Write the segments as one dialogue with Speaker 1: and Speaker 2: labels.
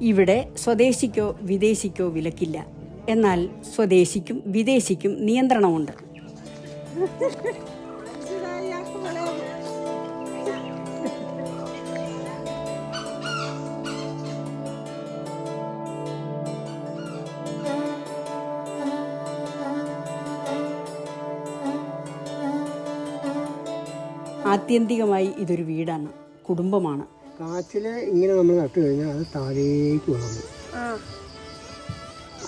Speaker 1: ഇവിടെ സ്വദേശിക്കോ വിദേശിക്കോ വിലക്കില്ല. എന്നാൽ സ്വദേശിക്കും വിദേശിക്കും നിയന്ത്രണമുണ്ട്. ആത്യന്തികമായി ഇതൊരു വീടാണ്. കുടുംബമാണ്.
Speaker 2: കാച്ചിൽ ഇങ്ങനെ നമ്മൾ നട്ടു കഴിഞ്ഞാൽ അത് താഴേക്ക് വളർന്നു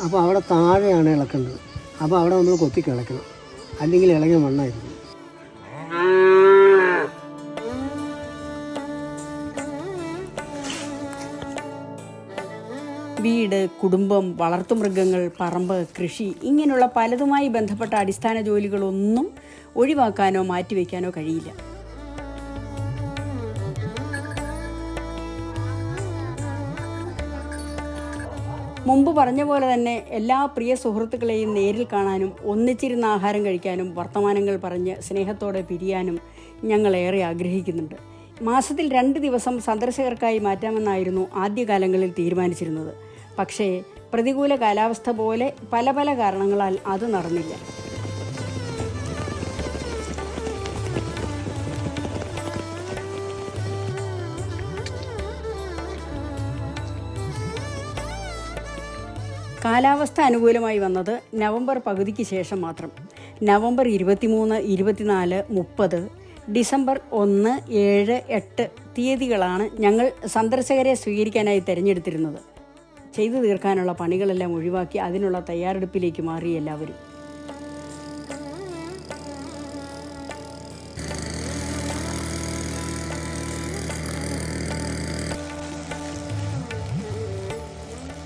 Speaker 2: അപ്പോൾ അവിടെ താഴെയാണ് ഇളക്കേണ്ടത് അപ്പോൾ അവിടെ നമ്മൾ കൊത്തി കിളക്കണം അല്ലെങ്കിൽ ഇളകിയ മണ്ണായിരിക്കും.
Speaker 1: വീട് കുടുംബം വളർത്തുമൃഗങ്ങൾ പറമ്പ് കൃഷി ഇങ്ങനെയുള്ള പലതുമായി ബന്ധപ്പെട്ട അടിസ്ഥാന ജോലികളൊന്നും ഒഴിവാക്കാനോ മാറ്റിവെക്കാനോ കഴിയില്ല. മുമ്പ് പറഞ്ഞ പോലെ തന്നെ എല്ലാ പ്രിയ സുഹൃത്തുക്കളെയും നേരിൽ കാണാനും ഒന്നിച്ചിരുന്ന് ആഹാരം കഴിക്കാനും വർത്തമാനങ്ങൾ പറഞ്ഞ് സ്നേഹത്തോടെ പിരിയാനും ഞങ്ങൾ ഏറെ ആഗ്രഹിക്കുന്നുണ്ട്. മാസത്തിൽ രണ്ട് ദിവസം സന്ദർശകർക്കായി മാറ്റാമെന്നായിരുന്നു ആദ്യകാലങ്ങളിൽ തീരുമാനിച്ചിരുന്നത്. പക്ഷേ പ്രതികൂല കാലാവസ്ഥ പോലെ പല പല കാരണങ്ങളാൽ അത് നടന്നില്ല. കാലാവസ്ഥ അനുകൂലമായി വന്നത് നവംബർ പകുതിക്ക് ശേഷം മാത്രം. നവംബർ ഇരുപത്തിമൂന്ന് ഇരുപത്തിനാല് മുപ്പത് ഡിസംബർ ഒന്ന് ഏഴ് എട്ട് തീയതികളാണ് ഞങ്ങൾ സന്ദർശകരെ സ്വീകരിക്കാനായി തിരഞ്ഞെടുത്തിരുന്നത്. ചെയ്തു തീർക്കാനുള്ള പണികളെല്ലാം ഒഴിവാക്കി അതിനുള്ള തയ്യാറെടുപ്പിലേക്ക് മാറി എല്ലാവരും.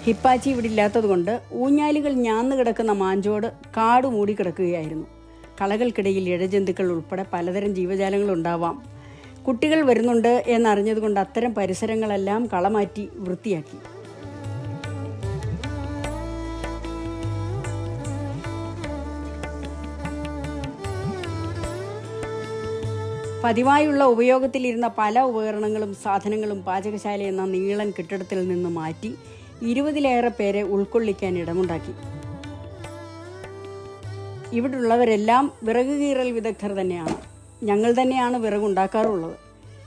Speaker 1: ഹിപ്പാച്ചി ഇവിടെ ഇല്ലാത്തതുകൊണ്ട് ഊഞ്ഞാലുകൾ ഞാന്ന് കിടക്കുന്ന മാഞ്ചോട് കാട് മൂടിക്കിടക്കുകയായിരുന്നു കളകൾക്കിടയിൽ ഇഴജന്തുക്കൾ ഉൾപ്പെടെ പലതരം ജീവജാലങ്ങൾ ഉണ്ടാവാം. കുട്ടികൾ വരുന്നുണ്ട് എന്നറിഞ്ഞതുകൊണ്ട് അത്തരം പരിസരങ്ങളെല്ലാം കളമാറ്റി വൃത്തിയാക്കി. പതിവായുള്ള ഉപയോഗത്തിലിരുന്ന പല ഉപകരണങ്ങളും സാധനങ്ങളും പാചകശാല എന്ന നീളൻ കെട്ടിടത്തിൽ നിന്ന് മാറ്റി ഇരുപതിലേറെ പേരെ ഉൾക്കൊള്ളിക്കാൻ ഇടമുണ്ടാക്കി. ഇവിടുള്ളവരെല്ലാം വിറക് കീറൽ വിദഗ്ധർ തന്നെയാണ്. ഞങ്ങൾ തന്നെയാണ് വിറകുണ്ടാക്കാറുള്ളത്.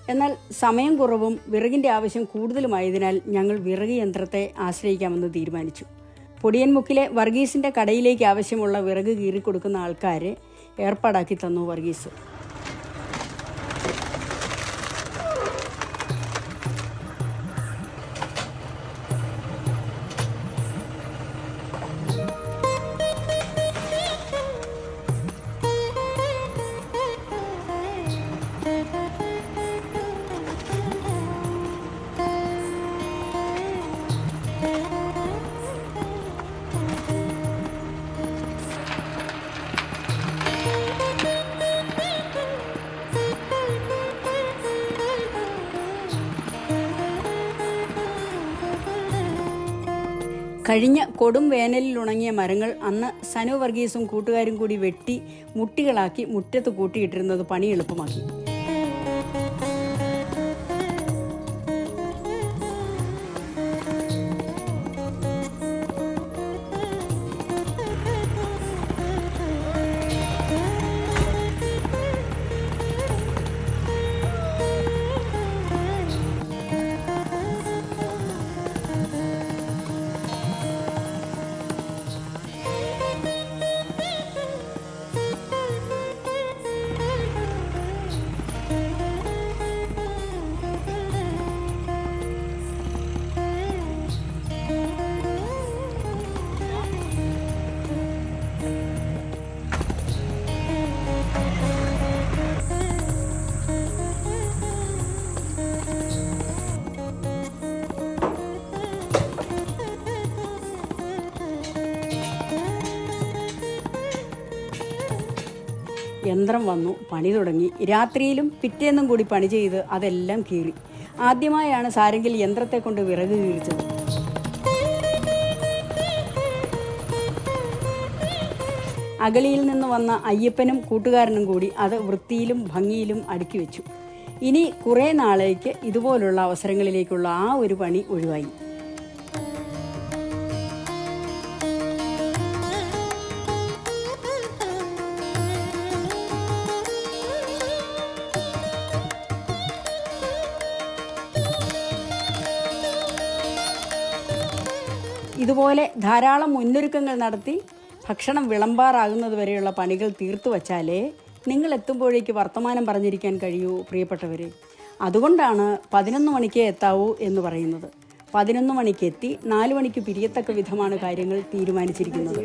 Speaker 1: എന്നാൽ സമയം കുറവും വിറകിന്റെ ആവശ്യം കൂടുതലുമായതിനാൽ ഞങ്ങൾ വിറക് യന്ത്രത്തെ ആശ്രയിക്കാമെന്ന് തീരുമാനിച്ചു. പൊടിയൻമുക്കിലെ വർഗീസിന്റെ കടയിലേക്ക് ആവശ്യമുള്ള വിറക് കീറിക്കൊടുക്കുന്ന ആൾക്കാരെ ഏർപ്പാടാക്കി തന്നു വർഗീസ്. കഴിഞ്ഞ കൊടും വേനലിൽ ഉണങ്ങിയ മരങ്ങൾ അന്ന് സനു വർഗീസും കൂട്ടുകാരും കൂടി വെട്ടി മുട്ടികളാക്കി മുറ്റത്ത് കൂട്ടിയിട്ടിരുന്നത് പണി എളുപ്പമാക്കി. യന്ത്രം വന്നു പണി തുടങ്ങി. രാത്രിയിലും പിറ്റേന്നും കൂടി പണി ചെയ്ത് അതെല്ലാം കീറി. ആദ്യമായാണ് സാരെങ്കിൽ യന്ത്രത്തെ കൊണ്ട് വിറക് കീറിച്ചത്. അഗളിയിൽ നിന്ന് വന്ന അയ്യപ്പനും കൂട്ടുകാരനും കൂടി അത് വൃത്തിയിലും ഭംഗിയിലും അടുക്കി വെച്ചു. ഇനി കുറേ നാളേക്ക് ഇതുപോലുള്ള അവസരങ്ങളിലേക്കുള്ള ആ ഒരു പണി ഒഴിവായി. ഇതുപോലെ ധാരാളം മുന്നൊരുക്കങ്ങൾ നടത്തി ഭക്ഷണം വിളമ്പാറാകുന്നത് വരെയുള്ള പണികൾ തീർത്തു വച്ചാലേ നിങ്ങൾ എത്തുമ്പോഴേക്ക് വർത്തമാനം പറഞ്ഞിരിക്കാൻ കഴിയൂ പ്രിയപ്പെട്ടവരെ. അതുകൊണ്ടാണ് പതിനൊന്ന് മണിക്കേ എത്താവൂ എന്ന് പറയുന്നത്. പതിനൊന്ന് മണിക്ക് എത്തി നാല് മണിക്ക് പിരിയത്തക്ക വിധമാണ് കാര്യങ്ങൾ തീരുമാനിച്ചിരിക്കുന്നത്.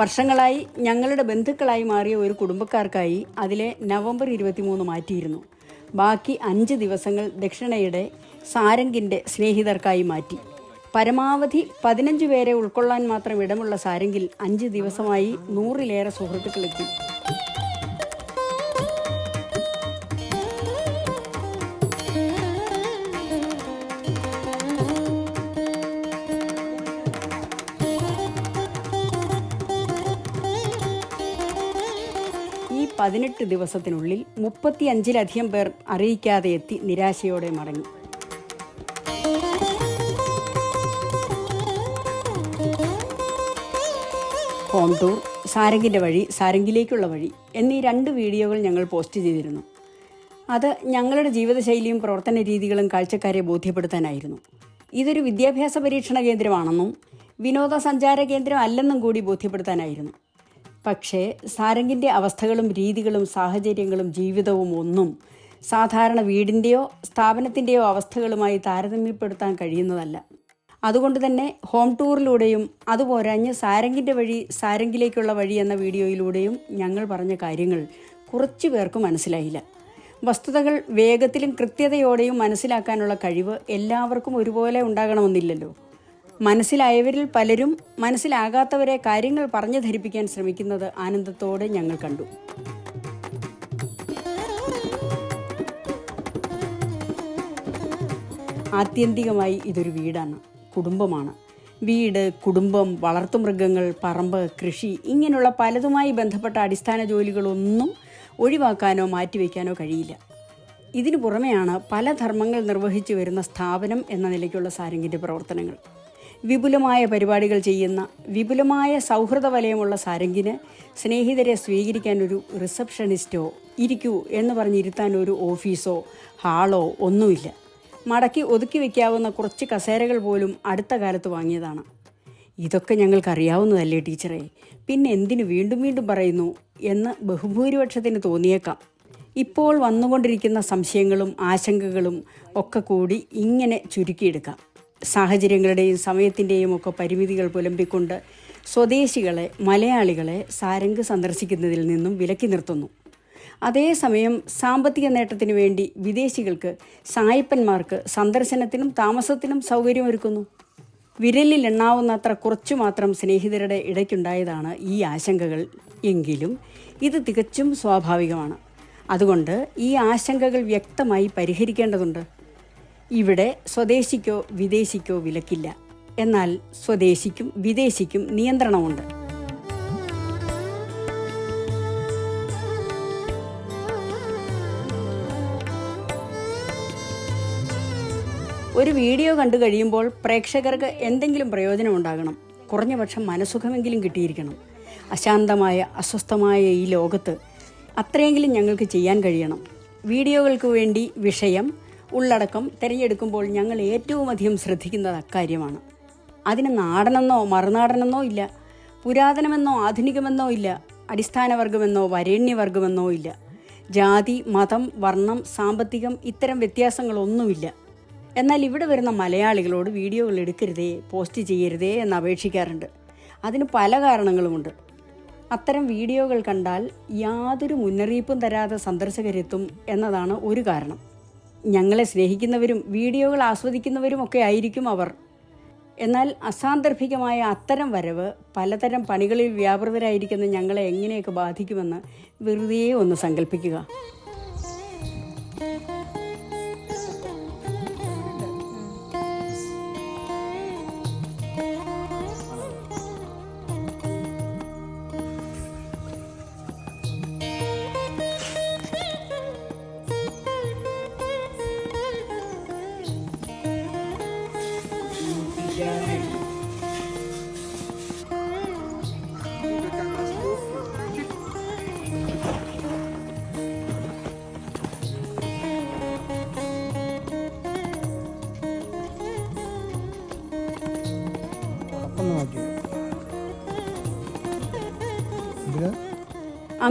Speaker 1: വർഷങ്ങളായി ഞങ്ങളുടെ ബന്ധുക്കളായി മാറിയ ഒരു കുടുംബക്കാർക്കായി അതിലെ നവംബർ ഇരുപത്തിമൂന്ന് മാറ്റിയിരുന്നു. ബാക്കി അഞ്ച് ദിവസങ്ങൾ ദക്ഷിണയുടെ സാരംഗിന്റെ സ്നേഹിതർക്കായി മാറ്റി. പരമാവധി പതിനഞ്ച് പേരെ ഉൾക്കൊള്ളാൻ മാത്രം ഇടമുള്ള സാരംഗിൽ അഞ്ച് ദിവസമായി നൂറിലേറെ സുഹൃത്തുക്കളെത്തി പതിനെട്ട് ദിവസത്തിനുള്ളിൽ മുപ്പത്തിയഞ്ചിലധികം പേർ അറിയിക്കാതെ എത്തി നിരാശയോടെ മടങ്ങി. ഹോം ടൂർ സാരംഗിന്റെ വഴി സാരംഗിലേക്കുള്ള വഴി എന്നീ രണ്ട് വീഡിയോകൾ ഞങ്ങൾ പോസ്റ്റ് ചെയ്തിരുന്നു. അത് ഞങ്ങളുടെ ജീവിതശൈലിയും പ്രവർത്തന രീതികളും കാഴ്ചക്കാരെ ബോധ്യപ്പെടുത്താനായിരുന്നു. ഇതൊരു വിദ്യാഭ്യാസ പരീക്ഷണ കേന്ദ്രമാണെന്നും വിനോദസഞ്ചാര കേന്ദ്രം അല്ലെന്നും കൂടി ബോധ്യപ്പെടുത്താനായിരുന്നു. പക്ഷേ സാരംഗിന്റെ അവസ്ഥകളും രീതികളും സാഹചര്യങ്ങളും ജീവിതവും ഒന്നും സാധാരണ വീടിന്റെയോ സ്ഥാപനത്തിന്റെയോ അവസ്ഥകളുമായി താരതമ്യപ്പെടുത്താൻ കഴിയുന്നതല്ല. അതുകൊണ്ട് തന്നെ ഹോം ടൂറിലൂടെയും അതുപോരാഞ്ഞ് സാരംഗിന്റെ വഴി സാരംഗിലേക്കുള്ള വഴി എന്ന വീഡിയോയിലൂടെയും ഞങ്ങൾ പറഞ്ഞ കാര്യങ്ങൾ കുറച്ചു പേർക്ക് മനസ്സിലായില്ല. വസ്തുതകൾ വേഗത്തിലും കൃത്യതയോടെയും മനസ്സിലാക്കാനുള്ള കഴിവ് എല്ലാവർക്കും ഒരുപോലെ ഉണ്ടാകണമെന്നില്ലല്ലോ. മനസ്സിലായവരിൽ പലരും മനസ്സിലാകാത്തവരെ കാര്യങ്ങൾ പറഞ്ഞു ധരിപ്പിക്കാൻ ശ്രമിക്കുന്നത് ആനന്ദത്തോടെ ഞങ്ങൾ കണ്ടു. ആത്യന്തികമായി ഇതൊരു വീടാണ് കുടുംബമാണ്. വീട് കുടുംബം വളർത്തുമൃഗങ്ങൾ പറമ്പ് കൃഷി ഇങ്ങനെയുള്ള പലതുമായി ബന്ധപ്പെട്ട അടിസ്ഥാന ജോലികളൊന്നും ഒഴിവാക്കാനോ മാറ്റിവെക്കാനോ കഴിയില്ല. ഇതിനു പുറമെയാണ് പല ധർമ്മങ്ങൾ നിർവഹിച്ചു വരുന്ന സ്ഥാപനം എന്ന നിലയ്ക്കുള്ള സാരംഗിന്റെ പ്രവർത്തനങ്ങൾ. വിപുലമായ പരിപാടികൾ ചെയ്യുന്ന വിപുലമായ സൗഹൃദ വലയമുള്ള സാരംഗിന് സ്നേഹിതരെ സ്വീകരിക്കാൻ ഒരു റിസപ്ഷനിസ്റ്റോ ഇരിക്കൂ എന്ന് പറഞ്ഞിരുത്താൻ ഒരു ഓഫീസോ ഹാളോ ഒന്നുമില്ല. മടക്കി ഒതുക്കി വയ്ക്കാവുന്ന കുറച്ച് കസേരകൾ പോലും അടുത്ത കാലത്ത് വാങ്ങിയതാണ്. ഇതൊക്കെ ഞങ്ങൾക്കറിയാവുന്നതല്ലേ ടീച്ചറെ? പിന്നെ എന്തിനു വീണ്ടും വീണ്ടും പറയുന്നു എന്ന് ബഹുഭൂരിപക്ഷത്തിന് തോന്നിയേക്കാം. ഇപ്പോൾ വന്നുകൊണ്ടിരിക്കുന്ന സംശയങ്ങളും ആശങ്കകളും ഒക്കെ കൂടി ഇങ്ങനെ ചുരുക്കിയെടുക്കാം. സാഹചര്യങ്ങളുടെയും സമയത്തിന്റെയും ഒക്കെ പരിമിതികൾ പുലമ്പിക്കൊണ്ട് സ്വദേശികളെ മലയാളികളെ സാരംഗ് സന്ദർശിക്കുന്നതിൽ നിന്നും വിലക്കി നിർത്തുന്നു. അതേസമയം സാമ്പത്തിക നേട്ടത്തിനു വേണ്ടി വിദേശികൾക്ക് സായിപ്പന്മാർക്ക് സന്ദർശനത്തിനും താമസത്തിനും സൗകര്യമൊരുക്കുന്നു വിരലിൽ എണ്ണാവുന്നത്ര കുറച്ചു മാത്രം സ്നേഹിതരുടെ ഇടയ്ക്കുണ്ടായതാണ് ഈ ആശങ്കകൾ. എങ്കിലും ഇത് തികച്ചും സ്വാഭാവികമാണ്. അതുകൊണ്ട് ഈ ആശങ്കകൾ വ്യക്തമായി പരിഹരിക്കേണ്ടതുണ്ട്. ഇവിടെ സ്വദേശിക്കോ വിദേശിക്കോ വിലക്കില്ല. എന്നാൽ സ്വദേശിക്കും വിദേശിക്കും നിയന്ത്രണമുണ്ട്. ഒരു വീഡിയോ കണ്ടു കഴിയുമ്പോൾ പ്രേക്ഷകർക്ക് എന്തെങ്കിലും പ്രയോജനം ഉണ്ടാകണം. കുറഞ്ഞപക്ഷം മനസുഖമെങ്കിലും കിട്ടിയിരിക്കണം. അശാന്തമായ അസ്വസ്ഥമായ ഈ ലോകത്ത് അത്രയെങ്കിലും ഞങ്ങൾക്ക് ചെയ്യാൻ കഴിയണം. വീഡിയോകൾക്ക് വേണ്ടി വിഷയം ഉള്ളടക്കം തിരഞ്ഞെടുക്കുമ്പോൾ ഞങ്ങൾ ഏറ്റവും അധികം ശ്രദ്ധിക്കുന്നത് അക്കാര്യമാണ്. അതിന് നാടനെന്നോ മറുനാടനെന്നോ ഇല്ല. പുരാതനമെന്നോ ആധുനികമെന്നോ ഇല്ല. അടിസ്ഥാനവർഗമെന്നോ വരേണ്യവർഗമെന്നോ ഇല്ല. ജാതി മതം വർണം സാമ്പത്തികം ഇത്തരം വ്യത്യാസങ്ങളൊന്നുമില്ല. എന്നാൽ ഇവിടെ വരുന്ന മലയാളികളോട് വീഡിയോകൾ എടുക്കരുതേ പോസ്റ്റ് ചെയ്യരുതേ എന്ന് അപേക്ഷിക്കാറുണ്ട്. അതിന് പല കാരണങ്ങളുമുണ്ട്. അത്തരം വീഡിയോകൾ കണ്ടാൽ യാതൊരു മുന്നറിയിപ്പും തരാതെ സന്ദർശകരെത്തും എന്നതാണ് ഒരു കാരണം. ഞങ്ങളെ സ്നേഹിക്കുന്നവരും വീഡിയോകൾ ആസ്വദിക്കുന്നവരും ഒക്കെ ആയിരിക്കും അവർ. എന്നാൽ അസാന്ദർഭികമായ അത്തരം വരവ് പലതരം പണികളിൽ വ്യാപൃതരായിരിക്കുന്ന ഞങ്ങളെ എങ്ങനെയൊക്കെ ബാധിക്കുമെന്ന് വെറുതെ ഒന്ന് സങ്കല്പിക്കുക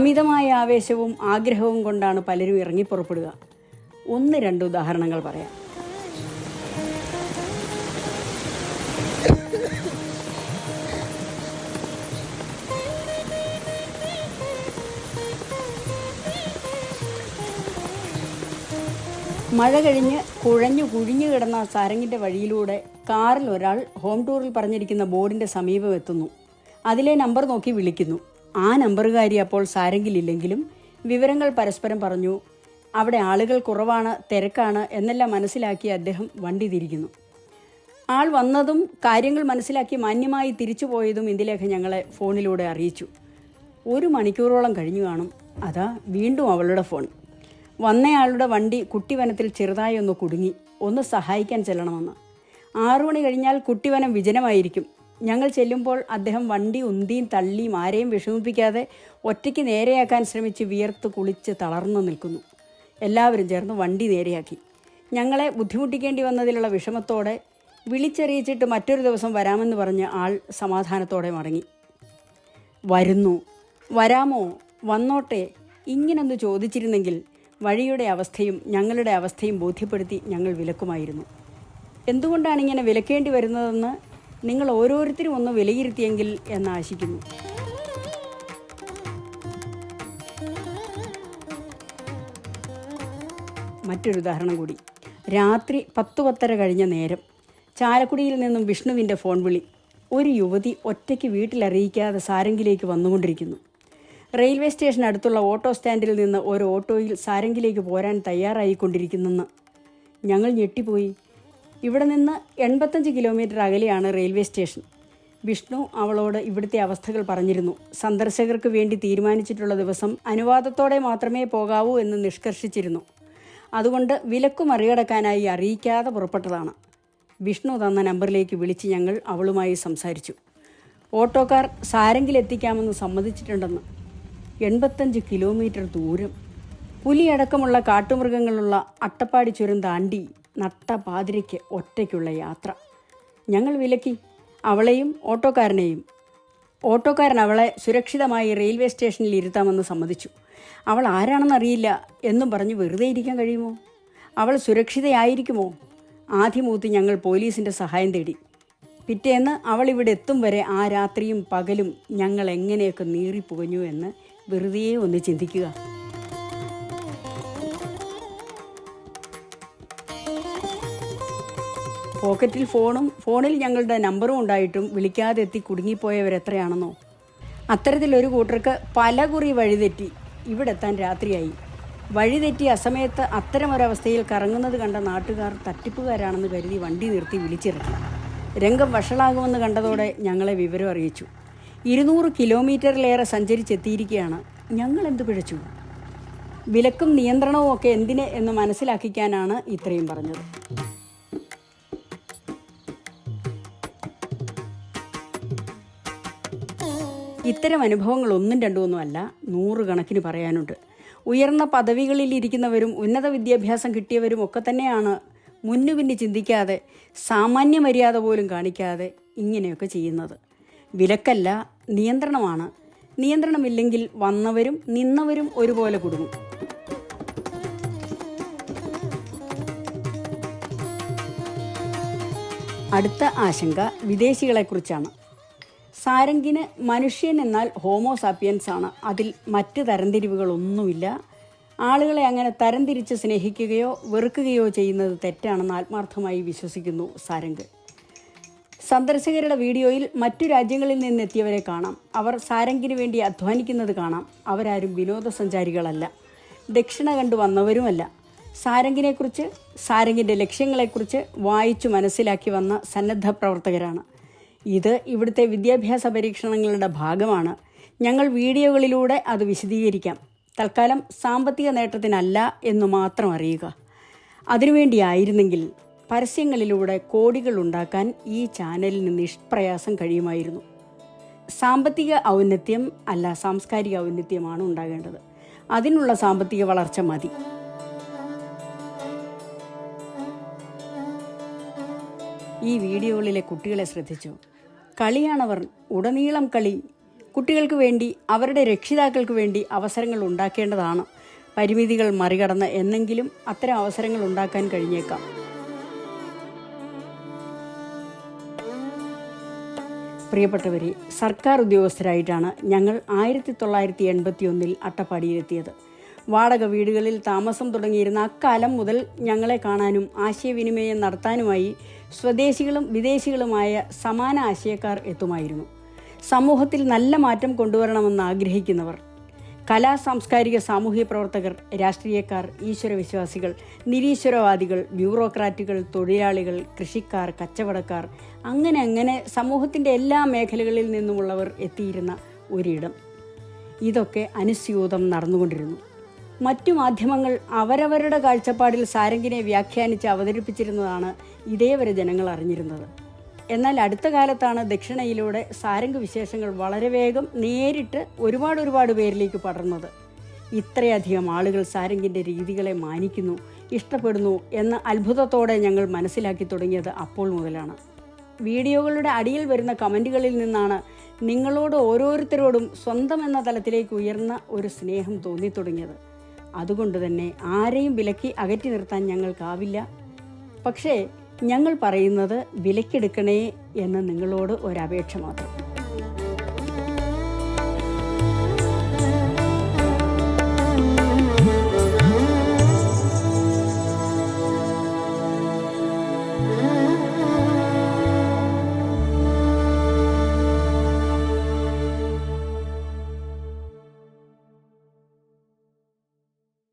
Speaker 1: അമിതമായ ആവേശവും ആഗ്രഹവും കൊണ്ടാണ് പലരും ഇറങ്ങിപ്പുറപ്പെടുക ഒന്ന് രണ്ട് ഉദാഹരണങ്ങൾ പറയാം. മഴ കഴിഞ്ഞ് കുഴഞ്ഞു കുഴിഞ്ഞു കിടന്ന സാരംഗിന്റെ വഴിയിലൂടെ കാറിൽ ഒരാൾ ഹോം ടൂറിൽ പറഞ്ഞിരിക്കുന്ന ബോർഡിന്റെ സമീപം എത്തുന്നു. അതിലെ നമ്പർ നോക്കി വിളിക്കുന്നു. ആ നമ്പറുകാരി അപ്പോൾ സാരംഗിലില്ലെങ്കിലും വിവരങ്ങൾ പരസ്പരം പറഞ്ഞു അവിടെ ആളുകൾ കുറവാണ് തിരക്കാണ് എന്നെല്ലാം മനസ്സിലാക്കി അദ്ദേഹം വണ്ടി തിരിക്കുന്നു. ആൾ വന്നതും കാര്യങ്ങൾ മനസ്സിലാക്കി മാന്യമായി തിരിച്ചു പോയതും ഇന്ദിലേഖ ഞങ്ങളെ ഫോണിലൂടെ അറിയിച്ചു. ഒരു മണിക്കൂറോളം കഴിഞ്ഞു കാണും. അതാ വീണ്ടും അവളുടെ ഫോൺ. വന്നയാളുടെ വണ്ടി കുട്ടിവനത്തിൽ ചെറുതായി ഒന്ന് കുടുങ്ങി. ഒന്ന് സഹായിക്കാൻ ചെല്ലണമെന്ന്. ആറു മണി കഴിഞ്ഞാൽ കുട്ടിവനം വിജനമായിരിക്കും. ഞങ്ങൾ ചെല്ലുമ്പോൾ അദ്ദേഹം വണ്ടി ഉന്തിയും തള്ളിയും ആരെയും വിഷമിപ്പിക്കാതെ ഒറ്റയ്ക്ക് നേരെയാക്കാൻ ശ്രമിച്ച് വിയർത്ത് കുളിച്ച് തളർന്നു നിൽക്കുന്നു. എല്ലാവരും ചേർന്ന് വണ്ടി നേരെയാക്കി. ഞങ്ങളെ ബുദ്ധിമുട്ടിക്കേണ്ടി വന്നതിലുള്ള വിഷമത്തോടെ വിളിച്ചറിയിച്ചിട്ട് മറ്റൊരു ദിവസം വരാമെന്ന് പറഞ്ഞ് ആൾ സമാധാനത്തോടെ മടങ്ങി. വരുന്നു. വരാമോ? വന്നോട്ടെ. ഇങ്ങനൊന്ന് ചോദിച്ചിരുന്നെങ്കിൽ വഴിയുടെ അവസ്ഥയും ഞങ്ങളുടെ അവസ്ഥയും ബോധ്യപ്പെടുത്തി ഞങ്ങൾ വിലക്കുമായിരുന്നു. എന്തുകൊണ്ടാണ് ഇങ്ങനെ വിലക്കേണ്ടി വരുന്നതെന്ന് നിങ്ങൾ ഓരോരുത്തരും ഒന്ന് വിലയിരുത്തിയെങ്കിൽ എന്നാശിക്കുന്നു മറ്റൊരു ഉദാഹരണം കൂടി. രാത്രി പത്ത് പത്തര കഴിഞ്ഞ നേരം ചാലക്കുടിയിൽ നിന്നും വിഷ്ണുവിന്റെ ഫോൺ വിളി. ഒരു യുവതി ഒറ്റയ്ക്ക് വീട്ടിലറിയിക്കാതെ സാരംഗിലേക്ക് വന്നുകൊണ്ടിരിക്കുന്നു. റെയിൽവേ സ്റ്റേഷൻ അടുത്തുള്ള ഓട്ടോ സ്റ്റാൻഡിൽ നിന്ന് ഒരു ഓട്ടോയിൽ സാരംഗിലേക്ക് പോരാൻ തയ്യാറായിക്കൊണ്ടിരിക്കുന്നെന്ന് ഞങ്ങൾ ഞെട്ടിപ്പോയി. ഇവിടെ നിന്ന് എൺപത്തഞ്ച് കിലോമീറ്റർ അകലെയാണ് റെയിൽവേ സ്റ്റേഷൻ വിഷ്ണു അവളോട് ഇവിടുത്തെ അവസ്ഥകൾ പറഞ്ഞിരുന്നു. സന്ദർശകർക്ക് വേണ്ടി തീരുമാനിച്ചിട്ടുള്ള ദിവസം അനുവാദത്തോടെ മാത്രമേ പോകാവൂ എന്ന് നിഷ്കർഷിച്ചിരുന്നു. അതുകൊണ്ട് വിലക്കു മറികടക്കാനായി അറിയിക്കാതെ പുറപ്പെട്ടതാണ്. വിഷ്ണു തന്ന നമ്പറിലേക്ക് വിളിച്ച് ഞങ്ങൾ അവളുമായി സംസാരിച്ചു. ഓട്ടോക്കാർ സാരംഗിലെത്തിക്കാമെന്ന് സമ്മതിച്ചിട്ടുണ്ടെന്ന്. എൺപത്തഞ്ച് കിലോമീറ്റർ ദൂരം. പുലിയടക്കമുള്ള കാട്ടുമൃഗങ്ങളുള്ള അട്ടപ്പാടി ചുരം താണ്ടി നട്ട പാതിരയ്ക്ക് ഒറ്റയ്ക്കുള്ള യാത്ര. ഞങ്ങൾ വിലക്കി. അവളെയും ഓട്ടോക്കാരനെയും. ഓട്ടോക്കാരൻ അവളെ സുരക്ഷിതമായി റെയിൽവേ സ്റ്റേഷനിൽ ഇരുത്താമെന്ന് സമ്മതിച്ചു. അവൾ ആരാണെന്നറിയില്ല എന്നും പറഞ്ഞ് വെറുതെ ഇരിക്കാൻ കഴിയുമോ? അവൾ സുരക്ഷിതയായിരിക്കുമോ? ആദ്യമൂത്ത് ഞങ്ങൾ പോലീസിന്റെ സഹായം തേടി. പിറ്റേന്ന് അവൾ ഇവിടെ എത്തും വരെ ആ രാത്രിയും പകലും ഞങ്ങൾ എങ്ങനെയൊക്കെ നീറിപ്പുകഞ്ഞു എന്ന് വെറുതെ ഒന്ന് ചിന്തിക്കുക. പോക്കറ്റിൽ ഫോണും ഫോണിൽ ഞങ്ങളുടെ നമ്പറും ഉണ്ടായിട്ടും വിളിക്കാതെ എത്തി കുടുങ്ങിപ്പോയവരെത്രയാണെന്നോ അത്തരത്തിലൊരു കൂട്ടർക്ക് പല കുറി വഴിതെറ്റി ഇവിടെ എത്താൻ രാത്രിയായി. വഴിതെറ്റി അസമയത്ത് അത്തരമൊരവസ്ഥയിൽ കറങ്ങുന്നത് കണ്ട നാട്ടുകാർ തട്ടിപ്പുകാരാണെന്ന് കരുതി വണ്ടി നിർത്തി വിളിച്ചിറക്കി. രംഗം വഷളാകുമെന്ന് കണ്ടതോടെ ഞങ്ങളെ വിവരം അറിയിച്ചു. ഇരുന്നൂറ് കിലോമീറ്ററിലേറെ സഞ്ചരിച്ചെത്തിയിരിക്കുകയാണ് ഞങ്ങൾ എന്ത് പിഴച്ചു? വിലക്കും നിയന്ത്രണവും ഒക്കെ എന്തിന് എന്ന് മനസ്സിലാക്കിക്കാനാണ് ഇത്രയും പറഞ്ഞത്. ഇത്തരം അനുഭവങ്ങൾ ഒന്നും രണ്ടും ഒന്നുമല്ല നൂറുകണക്കിന് പറയാനുണ്ട്. ഉയർന്ന പദവികളിൽ ഇരിക്കുന്നവരും ഉന്നത വിദ്യാഭ്യാസം കിട്ടിയവരും ഒക്കെ തന്നെയാണ് മുന്നുപിന്നി ചിന്തിക്കാതെ സാമാന്യ മര്യാദ പോലും കാണിക്കാതെ ഇങ്ങനെയൊക്കെ ചെയ്യുന്നത്. വിലക്കല്ല നിയന്ത്രണമാണ്. നിയന്ത്രണമില്ലെങ്കിൽ വന്നവരും നിന്നവരും ഒരുപോലെ കുടുങ്ങും. അടുത്ത ആശങ്ക വിദേശികളെക്കുറിച്ചാണ്. സാരംഗിന് മനുഷ്യൻ എന്നാൽ ഹോമോസാപ്പിയൻസ് ആണ്. അതിൽ മറ്റ് തരംതിരിവുകളൊന്നുമില്ല. ആളുകളെ അങ്ങനെ തരംതിരിച്ച് സ്നേഹിക്കുകയോ വെറുക്കുകയോ ചെയ്യുന്നത് തെറ്റാണെന്ന് ആത്മാർത്ഥമായി വിശ്വസിക്കുന്നു സാരംഗ്. സന്ദർശകരുടെ വീഡിയോയിൽ മറ്റു രാജ്യങ്ങളിൽ നിന്നെത്തിയവരെ കാണാം. അവർ സാരംഗിന് വേണ്ടി അധ്വാനിക്കുന്നത് കാണാം. അവരാരും വിനോദസഞ്ചാരികളല്ല. ദക്ഷിണ കണ്ടു വന്നവരുമല്ല. സാരംഗിനെക്കുറിച്ച് സാരംഗിന്റെ ലക്ഷ്യങ്ങളെക്കുറിച്ച് വായിച്ചു മനസ്സിലാക്കി വന്ന സന്നദ്ധ പ്രവർത്തകരാണ്. ഇത് ഇവിടുത്തെ വിദ്യാഭ്യാസ പരീക്ഷണങ്ങളുടെ ഭാഗമാണ്. ഞങ്ങൾ വീഡിയോകളിലൂടെ അത് വിശദീകരിക്കാം. തൽക്കാലം സാമ്പത്തിക നേട്ടത്തിനല്ല എന്ന് മാത്രം അറിയുക. അതിനുവേണ്ടിയായിരുന്നെങ്കിൽ പരസ്യങ്ങളിലൂടെ കോടികൾ ഉണ്ടാക്കാൻ ഈ ചാനലിന് നിഷ്പ്രയാസം കഴിയുമായിരുന്നു. സാമ്പത്തിക ഔന്നത്യം അല്ല സാംസ്കാരിക ഔന്നത്യമാണ് ഉണ്ടാകേണ്ടത്. അതിനുള്ള സാമ്പത്തിക വളർച്ച മതി. ഈ വീഡിയോകളിലെ കുട്ടികളെ ശ്രദ്ധിച്ചു? കളിയാണവർ. ഉടനീളം കളി. കുട്ടികൾക്ക് വേണ്ടി അവരുടെ രക്ഷിതാക്കൾക്ക് വേണ്ടി അവസരങ്ങൾ ഉണ്ടാക്കേണ്ടതാണ്. പരിമിതികൾ മറികടന്ന് എന്നെങ്കിലും അത്തരം അവസരങ്ങൾ ഉണ്ടാക്കാൻ കഴിഞ്ഞേക്കാം. പ്രിയപ്പെട്ടവരെ സർക്കാർ ഉദ്യോഗസ്ഥരായിട്ടാണ് ഞങ്ങൾ ആയിരത്തി തൊള്ളായിരത്തി എൺപത്തി ഒന്നിൽ അട്ടപ്പാടിയിലെത്തിയത്. വാടക വീടുകളിൽ താമസം തുടങ്ങിയിരുന്ന അക്കാലം മുതൽ ഞങ്ങളെ കാണാനും ആശയവിനിമയം നടത്താനുമായി സ്വദേശികളും വിദേശികളുമായ സമാന ആശയക്കാർ എത്തുമായിരുന്നു. സമൂഹത്തിൽ നല്ല മാറ്റം കൊണ്ടുവരണമെന്ന് ആഗ്രഹിക്കുന്നവർ കലാ സാംസ്കാരിക സാമൂഹ്യ പ്രവർത്തകർ രാഷ്ട്രീയക്കാർ ഈശ്വരവിശ്വാസികൾ നിരീശ്വരവാദികൾ ബ്യൂറോക്രാറ്റുകൾ തൊഴിലാളികൾ കൃഷിക്കാർ കച്ചവടക്കാർ അങ്ങനെ അങ്ങനെ സമൂഹത്തിന്റെ എല്ലാ മേഖലകളിൽ നിന്നുമുള്ളവർ എത്തിയിരുന്ന ഒരിടം. ഇതൊക്കെ അനുസ്യൂതം നടന്നുകൊണ്ടിരുന്നു. മറ്റു മാധ്യമങ്ങൾ അവരവരുടെ കാഴ്ചപ്പാടിൽ സാരംഗിനെ വ്യാഖ്യാനിച്ച് അവതരിപ്പിച്ചിരുന്നതാണ് ഇതേവരെ ജനങ്ങൾ അറിഞ്ഞിരുന്നത്. എന്നാൽ അടുത്ത കാലത്താണ് ദക്ഷിണയിലൂടെ സാരംഗ് വിശേഷങ്ങൾ വളരെ വേഗം നേരിട്ട് ഒരുപാട് ഒരുപാട് പേരിലേക്ക് പടർന്നത്. ഇത്രയധികം ആളുകൾ സാരംഗിന്റെ രീതികളെ മാനിക്കുന്നു ഇഷ്ടപ്പെടുന്നു എന്ന അത്ഭുതത്തോടെ ഞങ്ങൾ മനസ്സിലാക്കി തുടങ്ങിയത് അപ്പോൾ മുതലാണ്. വീഡിയോകളുടെ അടിയിൽ വരുന്ന കമന്റുകളിൽ നിന്നാണ് നിങ്ങളോട് ഓരോരുത്തരോടും സ്വന്തം എന്ന തലത്തിലേക്ക് ഉയർന്ന ഒരു സ്നേഹം തോന്നി തുടങ്ങിയത് അതുകൊണ്ട് തന്നെ ആരെയും വിലക്കി അകറ്റി നിർത്താൻ ഞങ്ങൾക്കാവില്ല. പക്ഷേ ഞങ്ങൾ പറയുന്നത് വിലക്കെടുക്കണേ എന്ന് നിങ്ങളോട് ഒരപേക്ഷ മാത്രം.